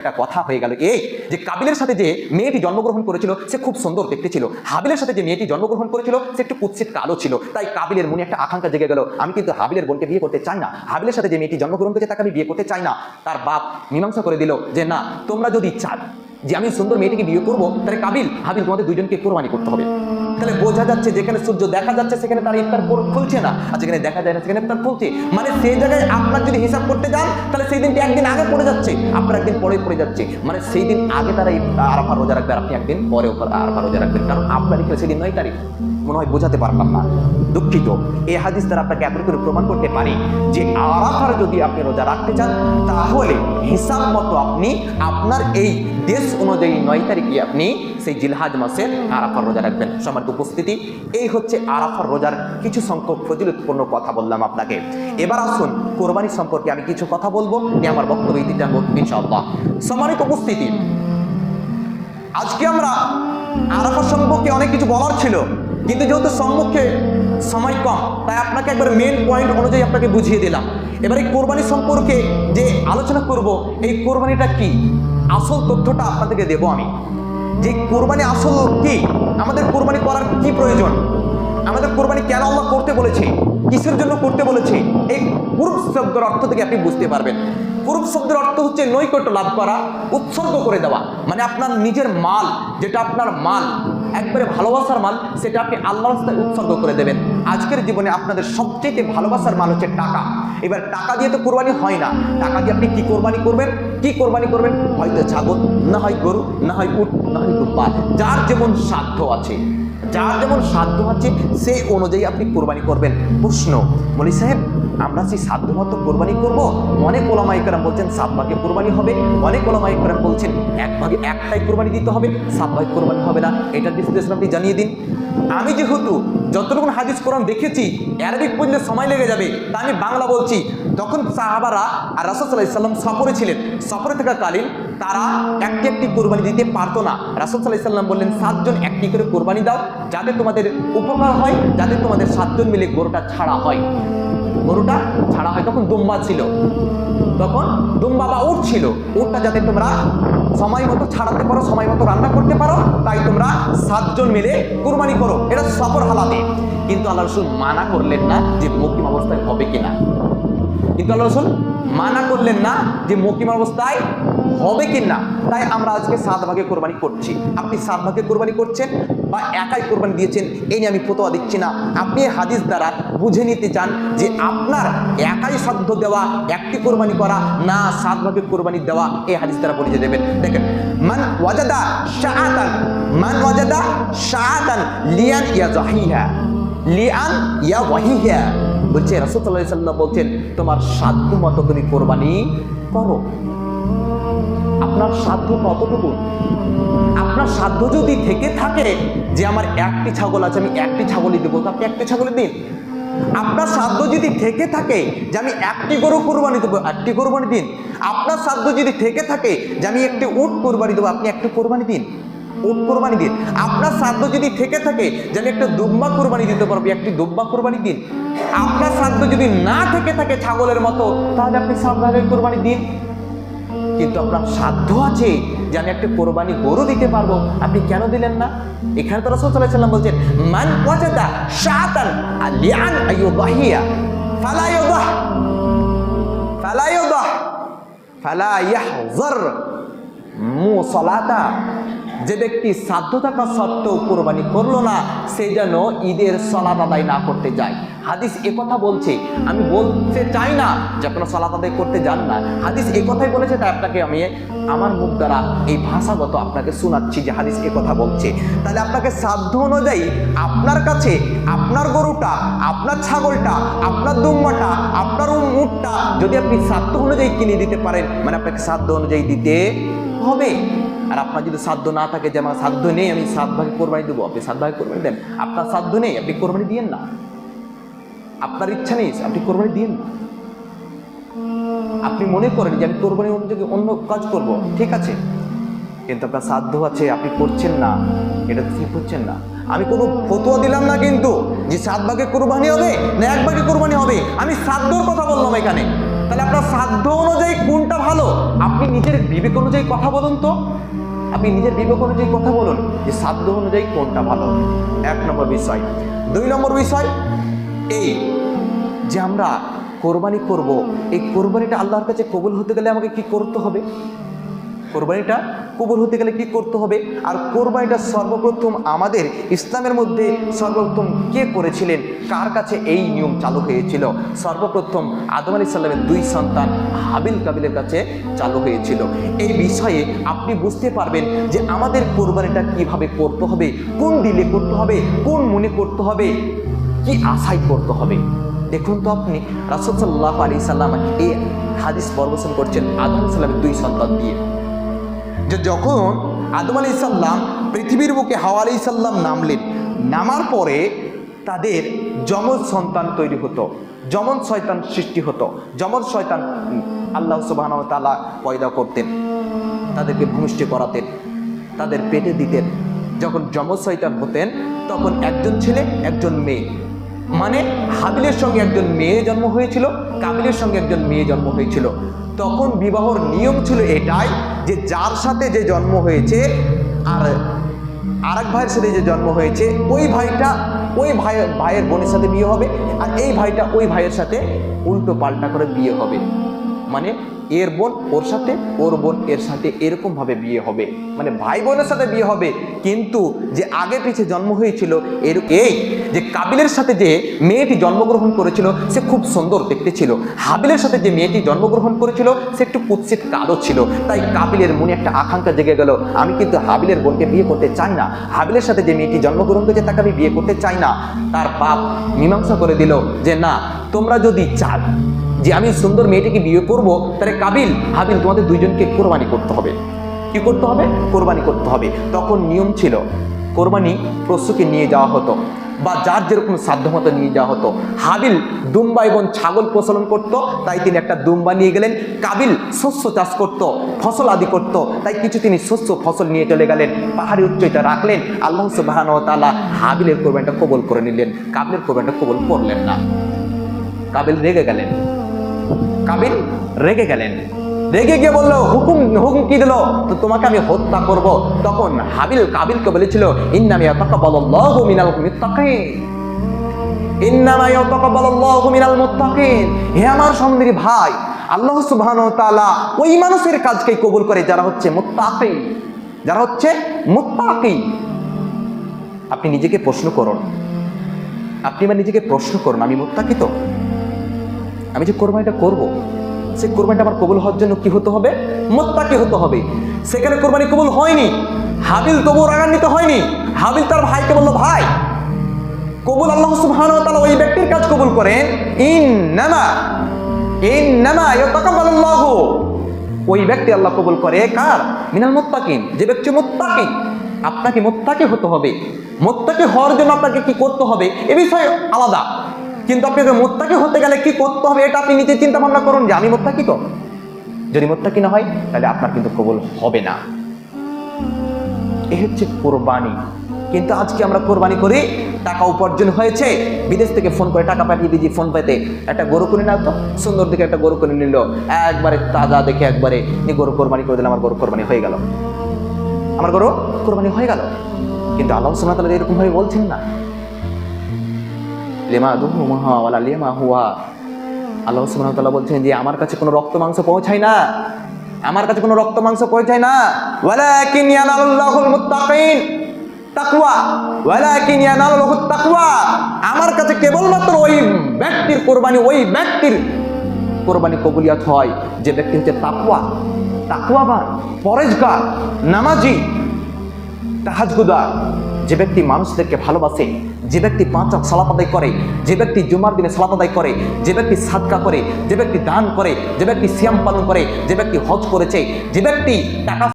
একটা কথা হয়ে গেল, এই যে কাবিলের সাথে যে মেয়েটি জন্মগ্রহণ করেছিল, সে খুব সুন্দর দেখতে ছিল। হাবিলের সাথে যে মেয়েটি জন্মগ্রহণ করেছিল, সে একটু কুৎসিত কালো ছিল। তাই কাবিলের মনে একটা আকাঙ্ক্ষা জেগে গেল, আমি কিন্তু হাবিলের বোনকে বিয়ে করতে চাই না। হাবিলের সাথে যে মেয়েটি জন্মগ্রহণ করেছে, তাকে আমি বিয়ে করতে চাই না। তার বাপ মীমাংসা করে দিল যে, না, তোমরা যদি চান যে আমি সুন্দর মেয়েটিকে বিয়ে করব তাহলে কাবিল হাবিল তোমাদের দুইজনকে কোরবানি করতে হবে। তাহলে বোঝা যাচ্ছে যেখানে সূর্য দেখা যাচ্ছে, সেখানে তার ইফতার কর- খুলছে না, আর যেখানে দেখা যায় না, সেখানে ইফতার খুলছে। মানে সেই জায়গায় আপনার যদি হিসাব করতে যান, তাহলে সেই দিনটি একদিন আগে পড়ে যাচ্ছে, আপনার একদিন পরে পড়ে যাচ্ছে। মানে সেই দিন আগে তারা আরাফা রোজা রাখবে আপনি একদিন পরে আরাফা রোজা রাখবেন। কারণ আপনার এখানে সেদিন নয় তারিখ, মনে হয় বোঝাতে পারলাম না। দুঃখিত। এই হাদিস দ্বারা আপনাকে এত করে প্রমাণ করতে পারি যে আরাফার যদি আপনি রোজা রাখতে চান, তাহলে হিসাব মতো আপনি আপনার এই দেশ অনুযায়ী নয় তারিখে আপনি সেই জিলহাজ মাসের আরাফার রোজা রাখবেন। সবার উপস্থিতি, এই হচ্ছে আরাফার রোজার কিছু সংখ্যক ফজিলতপূর্ণ কথা বললাম আপনাকে। এবার আসুন, কোরবানি সম্পর্কে আমি কিছু কথা বলব, নিয়ে আমার বক্তব্য ইতি জানব ইনশাআল্লাহ। সম্মানিত উপস্থিতি, আজকে আমরা আরাফা সম্পর্কে অনেক কিছু বলার ছিল, কিন্তু যেহেতু সম্মুখে সময় কম, তাই আপনাকে একবার মেন পয়েন্ট অনুযায়ী আপনাকে বুঝিয়ে দিলাম। এবার এই কোরবানি সম্পর্কে যে আলোচনা করব, এই কোরবানিটা কি? আসল তথ্যটা আপনাদেরকে দেবো আমি। যে কোরবানি আসল কি? আমাদের কোরবানি করার কি প্রয়োজন? আমাদের কোরবানি কেন আল্লাহ করতে বলেছে? কিসের জন্য করতে বলেছে? এই কুরুপ শব্দের অর্থ থেকে আপনি বুঝতে পারবেন। কুরুপ শব্দের অর্থ হচ্ছে নৈকট্য লাভ করা, উৎসর্গ করে দেওয়া। মানে আপনার নিজের মাল, যেটা আপনার মাল, একবারে ভালোবাসার মাল, সেটা আপনি আল্লাহ রাস্তায় উৎসর্গ করে দেবেন। আজকের জীবনে আপনাদের সবচেয়ে ভালোবাসার মাল হচ্ছে টাকা। এবার টাকা দিয়ে তো কোরবানি হয় না। টাকা দিয়ে আপনি কি কোরবানি করবেন? কি কোরবানি করবেন? হয়তো ছাগল, না হয় গরু, না হয় উট, না হয় দুপাত যার যেমন সাধ্য আছে, যার যেমন সাধ্য আছে সেই অনুযায়ী আপনি কোরবানি করবেন। প্রশ্ন, মলি সাহেব, আমরা সেই সাধ্য মতো কোরবানি করব? অনেক ওলামাইকরাম বলছেন সাত ভাগে কোরবানি হবে। অনেক ওলামাইকরাম বলছেন, এক ভাগে একটাই কোরবানি দিতে হবে সাত ভাগে কোরবানি হবে না। এটার বিশ্লেষণ আপনি জানিয়ে দিন। আমি যেহেতু যতটুকু হাদিস কোরআন দেখেছি অ্যারাবিক পড়লে সময় লেগে যাবে, তা আমি বাংলা বলছি। তখন সাহাবারা আর রাসদুল্লাহ ইসলাম সফরে ছিলেন। সফরে থাকাকালীন তারা একটি একটি কোরবানি দিতে পারতো না। রাসুল সাল্লাহ ইসলাম বললেন, সাতজন একটি করে কোরবানি দাও, যাতে তোমাদের উপকার হয়, যাতে তোমাদের সাতজন মিলে গরুটা ছাড়া হয়। গরুটা ছাড়া হয় তখন দুম্বা ছিল। তখন দুম্বা বা উট ছিল। উটটা যাতে তোমরা সময় মতো ছাড়াতে পারো, সময় মতো রান্না করতে পারো, তাই তোমরা সাতজন মিলে কুরবানি করো। এটা সফর হালাতে। কিন্তু আল্লাহ রসুল মানা করলেন না যে মকিম অবস্থায় হবে কিনা। কিন্তু আল্লাহ রসুল মানা করলেন না যে মকিম অবস্থায় হবে কি না তাই আমরা আজকে সাত ভাগে কোরবানি করছি। আপনি সাত ভাগে কোরবানি করছেন বা একাই কোরবানি দিয়েছেন, এই নিয়ে আমি ফতোয়া দিচ্ছি না। আপনি হাদিস দ্বারা বুঝে নিতে চান যে আপনার একাই সাধ্য দেওয়া, একটি কোরবানি করা, না সাত ভাগে কোরবানি দেওয়া, এই হাদিস দ্বারা বুঝে দেবেন। দেখেন, মান ওয়াজাদা শাহাতান মান ওয়াজাদা শাহাতান লিয়ান ইয়া জাহিহা লিয়ান ইয়া ওয়াহিহা বলছে রাসূলুল্লাহ সাল্লাল্লাহু বলছেন, তোমার সাধ্য মতো তুমি কোরবানি করো। আপনার সাধ্য কতটুকু আপনার সাধ্য যদি থেকে থাকে যে আমার একটি ছাগল আছে, আমি একটি ছাগলই দেবো। তো আপনি একটি ছাগলই দিন। আপনার সাধ্য যদি থেকে থাকে যে আমি একটি গরু কোরবানি দেবো, একটি কোরবানি দিন। আপনার সাধ্য যদি থেকে থাকে যে আমি একটি উট কোরবানি দেবো, আপনি একটি কোরবানি দিন। উট কোরবানি দিন। আপনার সাধ্য যদি থেকে থাকে যে আমি একটা দুব্বা কোরবানি দিতে পারব, একটি দুব্বা কোরবানি দিন। আপনার সাধ্য যদি না থেকে থাকে ছাগলের মতো, তাহলে আপনি সাবধানে কোরবানি দিন। কিন্তু আপনার সাধ্য আছে যে আমি একটা কোরবানি গরু দিতে পারব। আপনি কেন দিলেন না? এখানে তো আলাইহি সাল্লাম বলছেন, মান ওয়াজাদা শাতান আলিয়ান আইয়ুবাহিয়া, ফালা ইউবাহ, ফালা ইয়াহজার মুসালাতা। যে ব্যক্তি সাধ্য থাকা সত্ত্বেও কোরবানি করল না, সে যেন ঈদের সলাত আদায় না করতে যায়। হাদিস কথা বলছে। আমি বলতে চাই না যে আপনারা সলাত আদায় করতে যান না। হাদিস কথাই বলেছে, তাই আপনাকে আমি আমার মুখ দ্বারা এই ভাষাগত আপনাকে শোনাচ্ছি যে হাদিস কথা বলছে। তাহলে আপনাকে সাধ্য অনুযায়ী আপনার কাছে আপনার গরুটা, আপনার ছাগলটা, আপনার দুম্বাটা আপনার উটটা যদি আপনি সাধ্য অনুযায়ী কিনে দিতে পারেন মানে আপনাকে সাধ্য অনুযায়ী দিতে হবে। আর আপনার যদি সাধ্য না থাকে যে আমার সাধ্য নেই, আমি সাত ভাগে কোরবানি দেবো, আপনি সাত ভাগে কোরবানি দেন। আপনার সাধ্য নেই, আপনি কোরবানি দিয়েন না। আপনার ইচ্ছা নেই, আপনি কোরবানি দিন। আপনি মনে করেন যে আমি কোরবানি অনুযায়ী অন্য কাজ করব, ঠিক আছে। কিন্তু আপনার সাধ্য আছে, আপনি করছেন না। এটা তো ঠিক হচ্ছেন না। আমি কোনো ফতুয়া দিলাম না কিন্তু যে সাত ভাগে কোরবানি হবে না এক ভাগে কোরবানি হবে। আমি সাধ্যর কথা বললাম এখানে। তাহলে আপনার সাধ্য অনুযায়ী কোনটা ভালো? আপনি নিজের বিবেক অনুযায়ী কথা বলুন তো। আপনি নিজের বিবেক অনুযায়ী কথা বলুন যে সাধ্য অনুযায়ী কোনটা ভালো। এক নম্বর বিষয়। দুই নম্বর বিষয় এই যে আমরা কোরবানি করব, এই কোরবানিটা আল্লাহর কাছে কবুল হতে গেলে আমাকে কি করতে হবে? কোরবানিটা কবুল হতে গেলে কি করতে হবে? আর কোরবানিটা সর্বপ্রথম আমাদের ইসলামের মধ্যে সর্বপ্রথম কে করেছিলেন? কার কাছে এই নিয়ম চালু হয়েছিল? সর্বপ্রথম আদম আলী সাল্লামের দুই সন্তান হাবিল কাবিলের কাছে চালু হয়েছিল। এই বিষয়ে আপনি বুঝতে পারবেন যে আমাদের কোরবানিটা কীভাবে করতে হবে, কোন দিলে করতে হবে, কোন মনে করতে হবে। কি আশায় করতে হবে? দেখুন তো আপনি, রাসুল সাল্লাহ আলী সাল্লাম এই হাদিস পরবর্তন করছেন আদম সাল্লামের দুই সন্তান দিয়ে। যে যখন আদম আলি সাল্লাম পৃথিবীর বুকে হাওয়া আলি সাল্লাম নামলেন, নামার পরে তাদের যমজ সন্তান তৈরি হতো, যমজ শয়তান সৃষ্টি হতো, যমজ শয়তান আল্লাহ সুবাহ তালা পয়দা করতেন, তাদেরকে ভূমিষ্ঠ করাতেন, তাদের পেটে দিতেন। যখন যমজ শয়তান হতেন, তখন একজন ছেলে, একজন মেয়ে। মানে হাবিলের সঙ্গে একজন মেয়ে জন্ম হয়েছিল, কাবিলের সঙ্গে একজন মেয়ে জন্ম হয়েছিল। তখন বিবাহর নিয়ম ছিল এটাই যে যার সাথে যে জন্ম হয়েছে আর আরেক ভাইয়ের সাথে যে জন্ম হয়েছে, ওই ভাইটা ওই ভাই, ভাইয়ের বোনের সাথে বিয়ে হবে আর এই ভাইটা ওই ভাইয়ের সাথে উল্টো পাল্টা করে বিয়ে হবে। মানে এর বোন ওর সাথে, ওর বোন এর সাথে এরকম ভাবে বিয়ে হবে। মানে ভাই বোনের সাথে বিয়ে হবে, কিন্তু যে আগে পিছে জন্ম হয়েছিল, এর এই যে কাবিলের সাথে যে মেয়েটি জন্মগ্রহণ করেছিল, সে খুব সুন্দর দেখতে ছিল। হাবিলের সাথে যে মেয়েটি জন্মগ্রহণ করেছিল, সে একটু কুৎসিত কালো ছিল। তাই কাবিলের মনে একটা আকাঙ্ক্ষা জেগে গেল, আমি কিন্তু হাবিলের বোনকে বিয়ে করতে চাই না। হাবিলের সাথে যে মেয়েটি জন্মগ্রহণ করেছে, তাকে আমি বিয়ে করতে চাই না। তার বাপ মীমাংসা করে দিল যে, না, তোমরা যদি চাও যে আমি সুন্দর মেয়েটিকে বিয়ে করব, তাহলে কাবিল, হাবিল, তোমাদের দুইজনকে কোরবানি করতে হবে। কি করতে হবে? কোরবানি করতে হবে। তখন নিয়ম ছিল, কোরবানি পশুকে নিয়ে যাওয়া হতো বা যার যেরকম সাধ্যমতো নিয়ে যাওয়া হতো। হাবিল দুম্বা এবং ছাগল প্রচলন করত, তাই তিনি একটা দুম্বা নিয়ে গেলেন। কাবিল শস্য চাষ করত, ফসল আদি করত, তাই কিছু তিনি শস্য, ফসল নিয়ে চলে গেলেন। পাহাড়ি উচ্চটা রাখলেন। আল্লাহ সুবাহান তালা হাবিলের কোরবানিটা কবল করে নিলেন। কাবিলের কোরবানিটা কবল করলেন না। কাবিল রেগে গেলেন। কাবিল রেগে গেলেন। রেগে গিয়ে বলল, হুকুম হুকুম কি দিল? তো তোমাকে আমি হত্যা করব। তখন হাবিল কাবিলকে বলেছিল মিনাল হে আমার ভাই, আল্লাহ ওই মানুষের কাজকেই কবুল করে, যারা হচ্ছে মুত্তাকি যারা হচ্ছে মুত্তাকি। আপনি নিজেকে প্রশ্ন করুন। আপনি এবার নিজেকে প্রশ্ন করুন, আমি মুত্তাকি তো? আমি যে কোরবানিটা করব সে কোরবানিটা আমার কবুল হওয়ার জন্য কি হতে হবে? মোত্তাকি হতে হবে। সেখানে কোরবানি কবুল হয়নি। হাবিল তবু রাগান্বিত হয়নি। হাবিল তার ভাইকে বলল, ভাই, কবুল আল্লাহ তাআলা ওই ব্যক্তির কাজ কবুল করেন। ইন্নামা ইন্নামা ইয়াতাকাব্বালুল্লাহু। ওই ব্যক্তি আল্লাহ কবুল করে কার? মিনাল মুত্তাকিন। যে ব্যক্তি মুত্তাকি, আপনাকে মুত্তাকি হতে হবে। মুত্তাকি হওয়ার জন্য আপনাকে কি করতে হবে? এ বিষয়ে আলাদা। কিন্তু আপনাকে মোত্তাকি হতে গেলে কি করতে হবে, এটা আপনি নিজে চিন্তা ভাবনা করুন যে আমি মোত্তাকি তো। যদি মোত্তাকি না হয়, তাহলে আপনার কিন্তু কবল হবে না। এ হচ্ছে কোরবানি। কিন্তু আজকে আমরা কোরবানি করি, টাকা উপার্জন হয়েছে, বিদেশ থেকে ফোন করে টাকা পাঠিয়ে দিয়েছি, ফোন পেতে। একটা গরু কিনে নাও তো, সুন্দর দেখে একটা গরু কিনে নিল। একবারে তাজা দেখে একবারে নিয়ে গরু কোরবানি করে দিলে আমার গরু কোরবানি হয়ে গেল। আমার গরু কোরবানি হয়ে গেল। কিন্তু আল্লাহ সুবহানাহু ওয়া তাআলা এরকম বলছেন না। লেমা দুহু মাহা ওয়ালা লেমা হুয়া। আল্লাহ সুবহানাহু বলছেন যে, আমার কাছে কোনো রক্ত মাংস পৌঁছায় না। আমার কাছে কোনো রক্ত মাংস পৌঁছায় না। ওয়ালাকিন ইয়ানালুল্লাহুল মুত্তাকিন। তাকওয়া। ওয়ালাকিন ইয়ানালুহুত তাকওয়া। আমার কাছে কেবলমাত্র ওই ব্যক্তির কোরবানি, ওই ব্যক্তির কোরবানি কবুলিয়াত হয়। যে ব্যক্তি হচ্ছে তাকওয়া। তাকওয়াবান পরেজগার নামাজি তাহাজগুদার যে ব্যক্তি মানুষদেরকে ভালোবাসে, যে ব্যক্তি পাঁচ ওয়াক্ত সালাত আদায় করে, যে ব্যক্তি জুমার দিনে সালাত আদায় করে, যে ব্যক্তি সাদকা করে, যে ব্যক্তি দান করে, যে ব্যক্তি সিয়াম পালন করে, যে ব্যক্তি হজ করেছে, যে ব্যক্তি টাকা